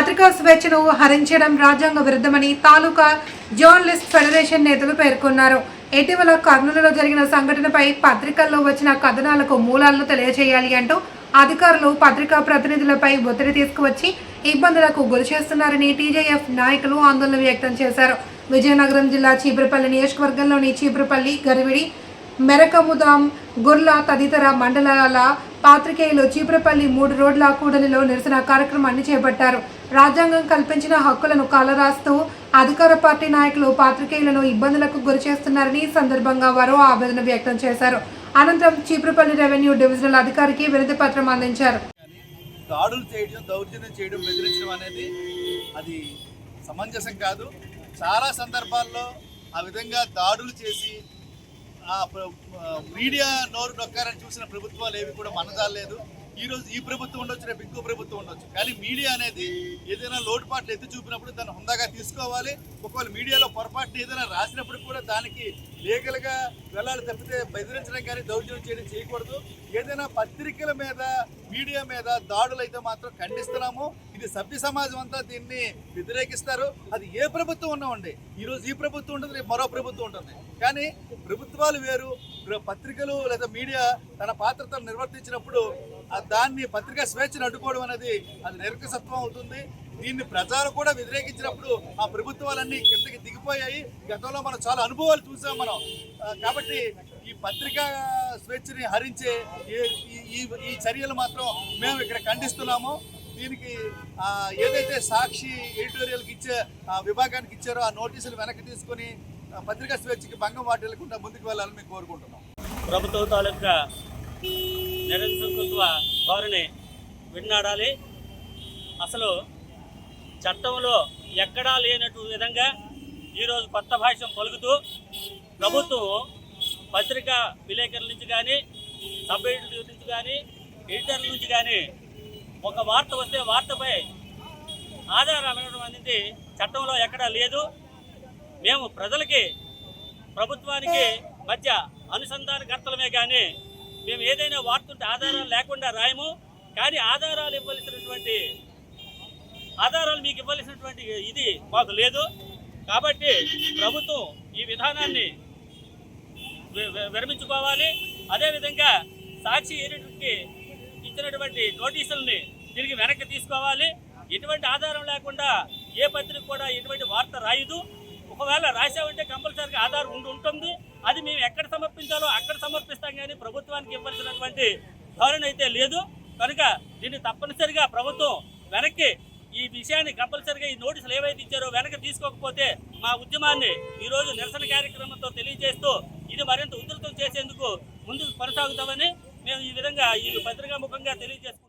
పత్రికా స్వేచ్ఛను హరించడం రాజ్యాంగ విరుద్ధమని తాలూకా జర్నలిస్ట్ ఫెడరేషన్ నేతలు పేర్కొన్నారు. ఇటీవల కర్నూలులో జరిగిన సంఘటనపై పత్రికల్లో వచ్చిన కథనాలకు మూలాలను తెలియజేయాలి అంటూ అధికారులు పత్రికా ప్రతినిధులపై ఒత్తిడి తీసుకువచ్చి ఇబ్బందులకు గురి చేస్తున్నారని టీజేఎఫ్ నాయకులు ఆందోళన వ్యక్తం చేశారు. విజయనగరం జిల్లా చీపురపల్లి నియోజకవర్గంలోని చీపురపల్లి గరివిడి మెరకముదాం గుర్ల తదితర మండలాల పాత్రికేయులు చీపురపల్లి మూడు రోడ్ల కూడలిలో నిరసన కార్యక్రమాన్ని చేపట్టారు. రాజ్యాంగం కల్పించిన హక్కులను కాలరాస్తూ అధికార పార్టీ నాయకులు పాత్రికేయులను ఇబ్బందులకు గురిచేస్తున్నారని సందర్భంగా వారు ఆవేదన వ్యక్తం చేశారు. అనంతరం చీపురుపల్లి రెవెన్యూ డివిజనల్ అధికారికి వినతి పత్రం అందించారు. దాడులు చేయడం దౌర్జన్యం చేయడం బెదిరించడం అనేది అది సమంజసం కాదు. చాలా సందర్భాల్లో ఆ విధంగా దాడులు చేసి ఆ మీడియా నోరు నొక్కారని చూసిన ప్రభుత్వాలు ఏవి కూడా మనదాలేదు ఈ రోజు ఈ ప్రభుత్వం ఉండొచ్చు రేపు ఇంకో ప్రభుత్వం ఉండొచ్చు. కానీ మీడియా అనేది ఏదైనా లోటుపాట్లు ఎత్తి చూపినప్పుడు దాన్ని హుందాగా తీసుకోవాలి. ఒకవేళ మీడియాలో పొరపాటున ఏదైనా రాసినప్పుడు కూడా దానికి లీగల్గా వెళ్ళాలి తప్పితే బెదిరించడం కానీ దౌర్జన్యం చేయడం చేయకూడదు. ఏదైనా పత్రికల మీద మీడియా మీద దాడులు అయితే మాత్రం ఖండిస్తున్నాము. ఇది సభ్య సమాజం అంతా దీన్ని వ్యతిరేకిస్తారు. అది ఏ ప్రభుత్వం ఉన్నా ఉండే. ఈరోజు ఈ ప్రభుత్వం ఉంటుంది రేపు మరో ప్రభుత్వం ఉంటుంది. కానీ ప్రభుత్వాలు వేరు. పత్రికలు లేదా మీడియా తన పాత్రతను నిర్వర్తించినప్పుడు దాన్ని పత్రికా స్వేచ్ఛను అడ్డుకోవడం అనేది అది నిరకసత్వం అవుతుంది. దీన్ని ప్రజలు కూడా వ్యతిరేకించినప్పుడు ఆ ప్రభుత్వాలన్నీ కిందకి దిగిపోయాయి. గతంలో మనం చాలా అనుభవాలు చూసాం మనం. కాబట్టి ఈ పత్రికా స్వేచ్ఛని హరించే ఈ- ఈ ఈ చర్యలు మాత్రం మేము ఇక్కడ ఖండిస్తున్నాము. దీనికి ఏదైతే సాక్షి ఎడిటోరియల్కి ఇచ్చే ఆ, విభాగానికి ఇచ్చారో ఆ నోటీసులు వెనక్కి తీసుకొని పత్రికా స్వేచ్ఛకి భంగం వాటిల్లకుండా ముందుకు వెళ్ళాలని మేము కోరుకుంటున్నాం. ప్రభుత్వం తాలూకా నిరంకుశత్వ ధోరణి విన్నాడాలి. అసలు చట్టంలో ఎక్కడా లేనట్టు విధంగా ఈరోజు కొత్త భాష్యం పలుకుతూ ప్రభుత్వం పత్రికా విలేకరుల నుంచి కానీ సబ్ ఎడిటర్ నుంచి కానీ ఎడిటర్ల నుంచి కానీ ఒక వార్త వస్తే వార్తపై ఆధారం అనేది చట్టంలో ఎక్కడా లేదు. మేము ప్రజలకి ప్రభుత్వానికి మధ్య అనుసంధానకర్తలమే కానీ మేము ఏదైనా వార్తుంటే ఆధారాలు లేకుండా రాయము కానీ ఆధారాలు ఇవ్వవలసినటువంటి ఆధారాలు మీకు ఇవ్వవలసినటువంటి ఇది మాకు లేదు. కాబట్టి ప్రభుత్వం ఈ విధానాన్ని విరమించుకోవాలి. అదేవిధంగా సాక్షి ఎడిటర్కి ఇచ్చినటువంటి నోటీసుల్ని తిరిగి వెనక్కి తీసుకోవాలి. ఎటువంటి ఆధారం లేకుండా ఏ పత్రిక కూడా ఎటువంటి వార్త రాయదు. ఒకవేళ రాసామంటే కంపల్సరీగా ఆధారం ఉండి ఉంటుంది. అది మేము ఎక్కడ సమర్పించాలో అక్కడ సమర్పిస్తాం కానీ ప్రభుత్వానికి ఇవ్వాల్సినటువంటి ధోరణి అయితే లేదు. కనుక దీన్ని తప్పనిసరిగా ప్రభుత్వం వెనక్కి ఈ విషయాన్ని కంపల్సరిగా ఈ నోటీసులు ఏవైతే ఇచ్చారో వెనక్కి తీసుకోకపోతే మా ఉద్యమాన్ని ఈరోజు నిరసన కార్యక్రమంతో తెలియజేస్తూ ఇది మరింత ఉధృతం చేసేందుకు ముందుకు కొనసాగుతామని మేము ఈ విధంగా ఈ పత్రికా ముఖంగా తెలియజేసుకుంటాం